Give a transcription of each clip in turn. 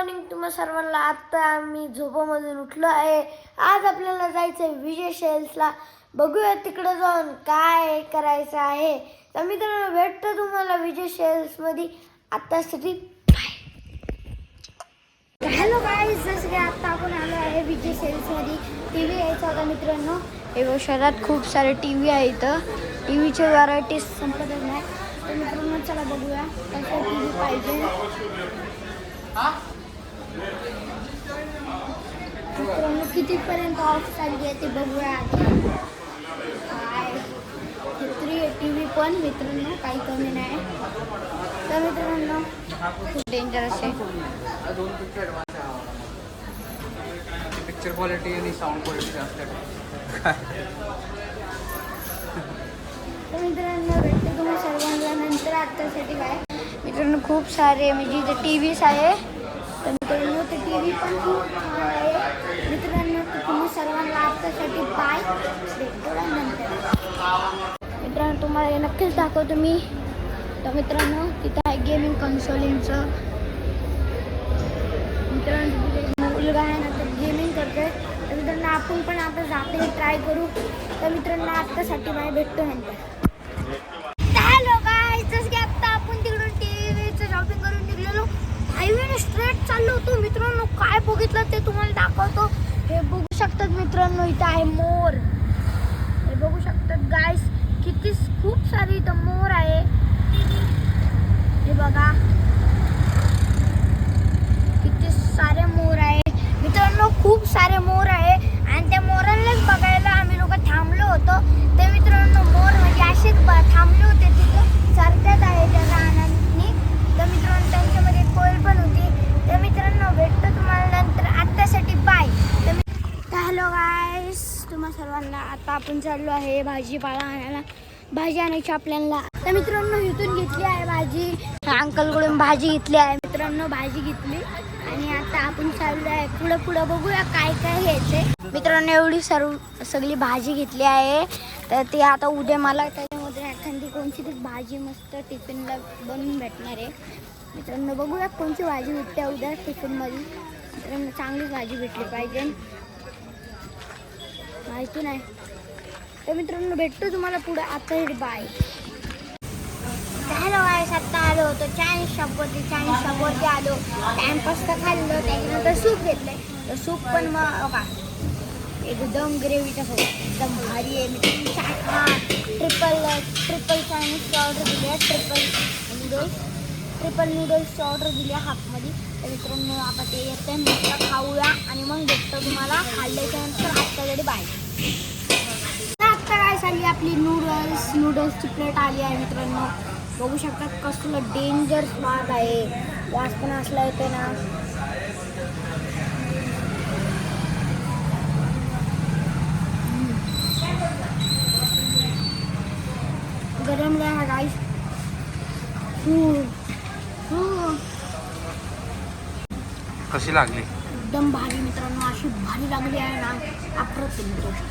Morning तुम्हा सर्वांना आत्ता आम्ही झोपामधून उठलो आहे. आज आपल्याला जायचं आहे विजय शेल्सला बघूया तिकडं जाऊन काय करायचं आहे. तर मित्रांनो भेटतो तुम्हाला विजय शेल्समध्ये आत्तासाठी हॅलो काय जसं की आत्ता आपण आलो आहे विजय सेल्समध्ये टी व्ही यायचा होता मित्रांनो. हे शहरात खूप सारे टी व्ही आहे इथं. टी व्हीचे व्हरायटीज संपतच नाही. तर मित्रांनो चला बघूया. कसं टी व्ही पाहिजे? मित्रांनो कितीपर्यंत ऑफ चालली आहे ते बघूया आधी. टी व्ही पण मित्रांनो काही कमी नाही. तर मित्रांनो खूप डेंजरस आहे. दोन पिक्चर पिक्चर क्वालिटी आणि साऊंड क्वालिटी जास्त मित्रांनो भेटते तुम्ही सर्वांना नंतर आत्तासाठी. काय मित्रांनो खूप सारे म्हणजे इथे टी व्हीज आहे तर मित्रांनो ते टी व्ही पण खूप छान आहे. मित्रांनो तुम्ही सर्वांना आत्तासाठी बाय नंतर मित्रांनो तुम्हाला हे नक्कीच दाखवतो मी. तर मित्रांनो तिथं आहे गेमिंग कन्सोलिंगचं मित्रांनो मुलगा आहे ना तर गेमिंग करतोय. तर मित्रांनो आपण पण आता जाते ट्राय करू. तर मित्रांनो आत्तासाठी बाय भेटतो नंतर. हॅलो काय जसं की आत्ता आपण तिकडून टी व्हीचं शॉपिंग करून निघलेलो. हायवेने स्ट्रेट चाललो होतो. मित्रांनो काय बघितलं ते तुम्हाला दाखवतो. हे बघू शकतात मित्रांनो इथं आहे मोर. हे बघू शकतात गायस किती खूप सारी इथं मोर आहे. हे बघा किती सारे मोर आहे मित्रांनो खूप सारे मोर आहे आणि त्या मोरांनाच बघायला आम्ही लोक थांबलो होतो ते मित्रांनो मोर म्हणजे असेच ब- थांबले होते तिथे चरत्यात आहे त्या रानांनी तर मित्रांनो त्यांच्यामध्ये कोयल पण होती तर मित्रांनो भेटतो तुम्हाला नंतर आत्तासाठी बाय तर हॅलो गायस तुम्हा सर्वांना आता आपण चाललो आहे भाजीपाला आणायला. भाजी आणायची आपल्याला. तर मित्रांनो इथून घेतली आहे भाजी. अंकलकडून भाजी घेतली आहे. मित्रांनो भाजी घेतली. आणि आता आपण चाललो आहे. पुढं पुढं बघूया काय काय घ्यायचंय मित्रांनो एवढी सर्व सगळी भाजी घेतली आहे. तर ती आता उद्या मला त्याच्यामध्ये एखादी कोणती तरी भाजी मस्त टिफिनला बनवून भेटणार आहे. मित्रांनो बघूया कोणती भाजी भेटते उद्या टिफिनमध्ये. मित्रांनो चांगली भाजी भेटली पाहिजे. माहिती नाही. तर मित्रांनो भेटतो तुम्हाला पुढे. आता बाय. हॅलो वायस आत्ता आलो. होतो चायनीज शॉपवरती चायनीज शॉपवरती आलो. टाइमपास तर खाल्लं. त्याच्यानंतर सूप घेतलं तर सूप पण मग का एकदम ग्रेव्हीचा सूप एकदम भारी आहे. मी चाट हा ट्रिपल ट्रिपल चायनीजची ऑर्डर दिली आहे. ट्रिपल नूडल्स ट्रिपल नूडल्सची ऑर्डर दिली आहे हाफमध्ये. तर मित्रांनो आता ते येतं मस्त खाऊया. आणि मग भेटतो तुम्हाला. खाल्ल्याच्यानंतर आत्ताकडे बाय. आत्ता काय झाली आपली नूडल्स नूडल्सची प्लेट आली आहे मित्रांनो. बघू शकतात कसलं डेंजर स्वाद आहे. वास पण असला येते ना. गरम आहे गाय कशी लागली? एकदम भारी मित्रांनो अशी भारी लागली आहे ना अप्रतिम गोष्ट.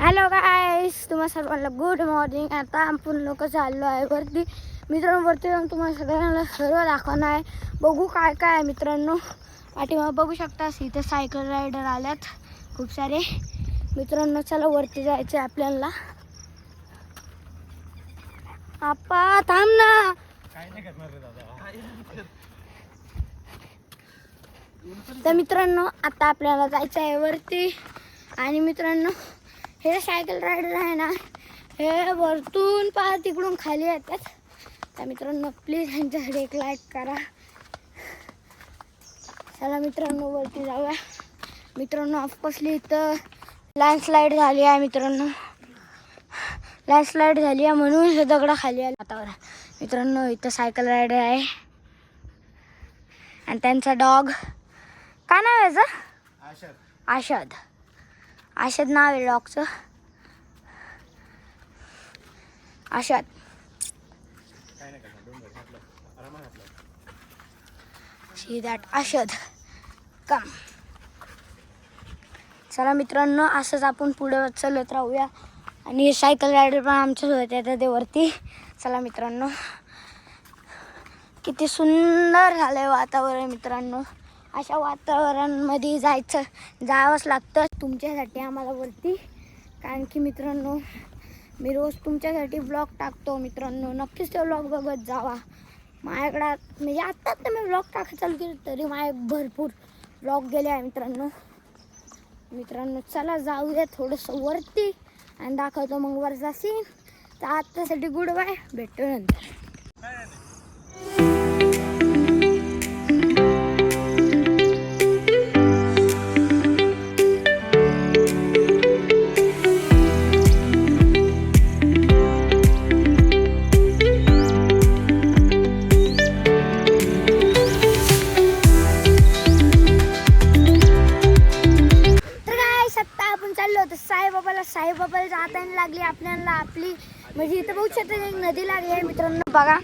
हॅलो गायस तुम्हा सर्वांना गुड मॉर्निंग आता आपण लोक चाललो आहे वरती. मित्रांनो वरती जाऊन तुम्हाला सगळ्यांना सर्व दाखवणार आहे. बघू काय काय आहे मित्रांनो. पाठीमा बघू शकता इथे सायकल रायडर आल्यात. खूप सारे. मित्रांनो चला वरती जायचे आपल्याला. आप्पा थांब ना. तर मित्रांनो आता आपल्याला जायचं आहे वरती. आणि मित्रांनो हे सायकल रायडर आहे ना हे वरतून पहा तिकडून खाली येतात. तर मित्रांनो प्लीज ह्यांच्यासाठी एक लाईक करा. चला मित्रांनो वरती जाऊया. मित्रांनो ऑफकोर्सली इथं लँडस्लाईड झाली आहे मित्रांनो. लँडस्लाईड झाली आहे म्हणून हे दगडं खाली आले. आता मित्रांनो इथं सायकल रायडर आहे. आणि त्यांचा डॉग काय नाव आहे याचं? आशद. आशद. नाव आहे डॉगचं आशद. See that आशद. कम चला मित्रांनो असंच आपण पुढे चालत राहूया. आणि सायकल रायडर पण आमच्यासोबत येतात ते वरती चला मित्रांनो. किती सुंदर झालंय वातावरण मित्रांनो. अशा वातावरणामध्ये जायचं जावंच लागतं तुमच्यासाठी आम्हाला वरती. कारण की मित्रांनो मी रोज तुमच्यासाठी ब्लॉग टाकतो मित्रांनो. नक्कीच ते ब्लॉग बघत जावा. माझ्याकडे म्हणजे आत्ता तर मी ब्लॉग टाकायला चालू केलं तरी माझे भरपूर ब्लॉग गेले आहे मित्रांनो. मित्रांनो चला जाऊया थोडंसं वरती. आणि दाखवतो मग वरचा सीन तर आत्तासाठी गुड बाय भेटतो नंतर. चाललो होतो. साईबाबाला साईबाबाला जाताना लागली आपल्याला आपली. म्हणजे इथं बघू शकता एक नदी लागली आहे मित्रांनो. बघा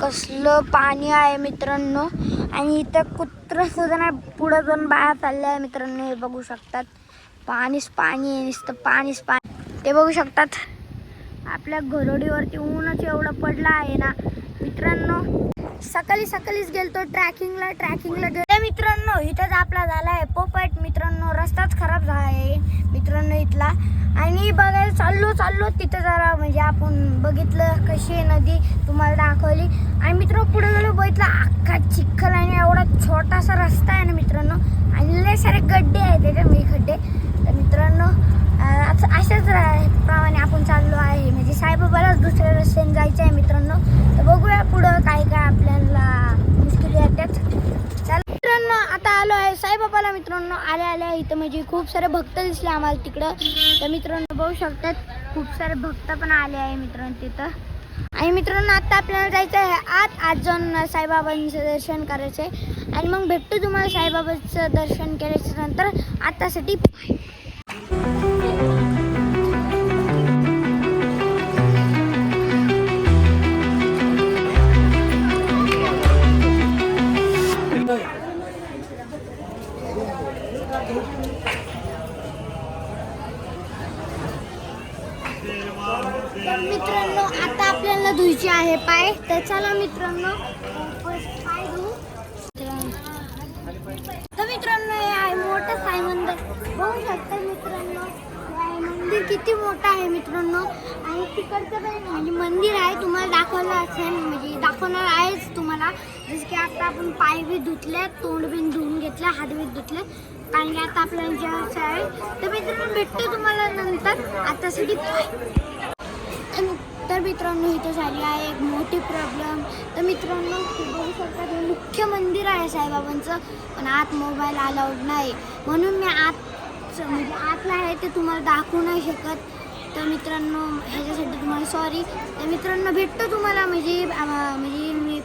कसलं पाणी आहे मित्रांनो. आणि इथं कुत्र सुद्धा नाही पुढं जाऊन बाहेर चालले आहे मित्रांनो. हे बघू शकतात. पाणीच पाणी आहे नुसतं पाणीच पाणी. ते बघू शकतात. आपल्या घरोडीवरती ऊनच एवढं पडलं आहे ना. मित्रांनो सकाळी सकाळीच गेलतो ट्रॅकिंगला ट्रॅकिंगला गेलो मित्रांनो इथंच आपला झाला आहे पोपट. मित्रांनो रस्ताच खराब झाला आहे मित्रांनो इथला. आणि बघायला चाललो चाललो. तिथं जरा म्हणजे आपण बघितलं कशी आहे नदी तुम्हाला दाखवली. आणि मित्र पुढे गेलो बघितलं अख्खा चिखल आणि एवढा छोटासा रस्ता आहे ना मित्रांनो. आणि लय सारे गड्डे आहेत त्याच्यामध्ये खड्डे. मित्रांनो असं अशाच प्रमाणे आपण चाललो आहे. म्हणजे साईबाबालाच दुसऱ्या रस्त्याने जायचं आहे मित्रांनो. तर बघूया पुढं काय काय आपल्याला मुश्किली येतात. चला मित्रांनो आता आलो आहे साईबाबाला मित्रांनो. आल्या आल्या इथं म्हणजे खूप सारे भक्त दिसले आम्हाला तिकडं. तर मित्रांनो बघू शकतात खूप सारे भक्त पण आले आहे मित्रांनो तिथं. आणि मित्रांनो आता आपल्याला जायचं आहे आत. आज जाऊन साईबाबांचं दर्शन करायचं आहे आणि मग भेटतो तुम्हाला साईबाबांचं दर्शन केल्याच्यानंतर आतासाठी मित्रांनो आता आपल्याला धुयचे आहे पाय. तर चला मित्रांनो पाय धुवू तर मित्रांनो हे आहे मोठं साई मंदिर बघू शकता मित्रांनो मंदिर किती मोठं आहे मित्रांनो. आणि तिकडचं पण म्हणजे मंदिर आहे तुम्हाला दाखवलं असेल. म्हणजे दाखवणार आहेच तुम्हाला. जसं की आता आपण पाय बी धुतले तोंड बी धुवून घेतले हात बी धुतले कारण की आता आपल्याला जेवायचं आहे. तर मित्रांनो भेटतो तुम्हाला नंतर. आतासाठी तर- मित्रांनो इथं झाली आहे एक मोठी प्रॉब्लेम तर मित्रांनो बघू शकता मुख्य मंदिर आहे साईबाबांचं. पण आत मोबाईल अलाउड नाही. म्हणून मी आत म्हणजे आतला आहे ते तुम्हाला दाखवू नाही शकत. तर मित्रांनो ह्याच्यासाठी तुम्हाला सॉरी तर मित्रांनो भेटतो तुम्हाला म्हणजे म्हणजे मी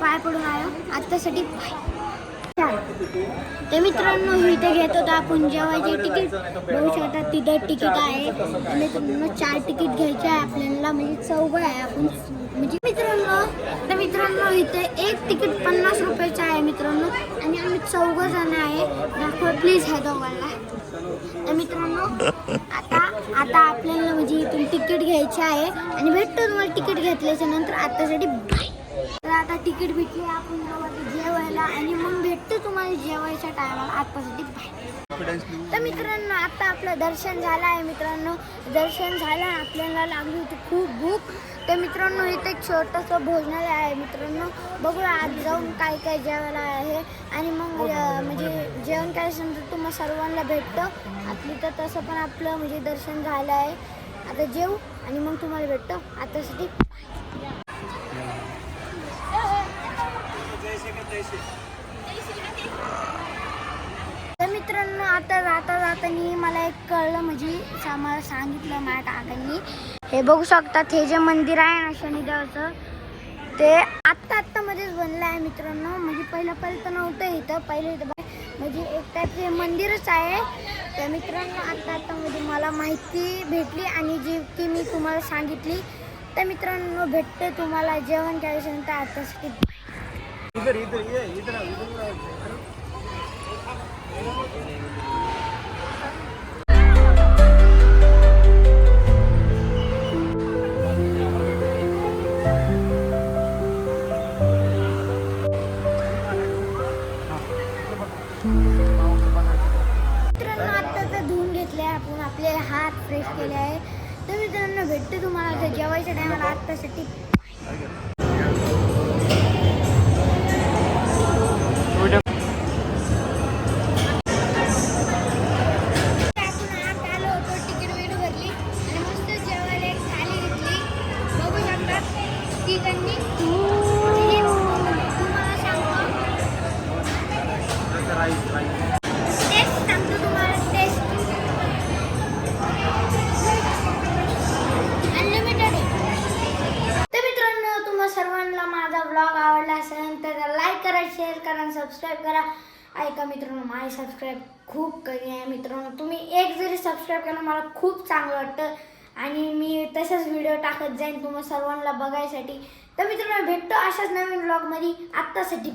पाय पडून आलो. आत्तासाठी तर मित्रांनो इथे घेत होतो आपण जेवायचे तिकीट बघू शकता तिथं तिकीट आहे. आणि मित्रांनो चार तिकीट घ्यायचे आहे आपल्याला. म्हणजे चौघ आहे आपण. म्हणजे मित्रांनो तर मित्रांनो इथे एक तिकीट पन्नास रुपयाचं आहे मित्रांनो. आणि आम्ही चौघ जण आहे. दाखवा प्लीज ह्या दोघांना. तर मित्रांनो आता आता आपल्याला म्हणजे इथून तिकीट घ्यायचे आहे. आणि भेटतो तुम्हाला तिकीट घेतल्याच्या नंतर आत्तासाठी तर आता तिकीट भेटली आपण जेवायला. आणि मग भेटतो तुम्हाला जेवायच्या टायमाला आत्तासाठी बाय तर मित्रांनो आता आपलं दर्शन झालं आहे मित्रांनो. दर्शन झालं आपल्याला लागली होती खूप भूक. तर मित्रांनो इथे एक छोटंसं भोजनालय आहे. मित्रांनो बघूया आज जाऊन काय काय जेवायला आहे. आणि मग अं, म्हणजे जेवण केल्यानंतर तुम्हाला सर्वांना भेटतं. आपली तर तसं पण आपलं म्हणजे दर्शन झालं आहे. आता जेवू आणि मग तुम्हाला भेटतं. आतासाठी तर मित्रांनो आता जाता जातानी मला एक कळलं म्हणजे मला सांगितलं माझ्या काकांनी हे बघू शकतात हे जे मंदिर आहे ना शनिदेवाचं ते आत्ता आत्ता मध्येच बनलं आहे मित्रांनो म्हणजे पहिलं पहिलं तर नव्हतं इथं पहिले इथं म्हणजे एक टाईपचे मंदिरच आहे तर मित्रांनो आत्ता आत्ता मध्ये मला माहिती भेटली आणि जी की मी तुम्हाला सांगितली तर मित्रांनो भेटते तुम्हाला जेवण केल्याच्यानंतर इधर इधर इधर फ्रेश केले आहे. तर मित्रांनो भेटते तुम्हाला जेवायच्या टायमाला आत्तासाठी करा लाईक करा शेअर करा आणि सबस्क्राईब करा. ऐका मित्रांनो माय सबस्क्राईब खूप कमी आहे. मित्रांनो तुम्ही एक जरी सबस्क्राईब करणं मला खूप चांगलं वाटतं. आणि मी तसंच व्हिडिओ टाकत जाईन तुम्हाला सर्वांना बघायसाठी. तर मित्रांनो भेटतो अशाच नवीन ब्लॉगमध्ये आत्तासाठी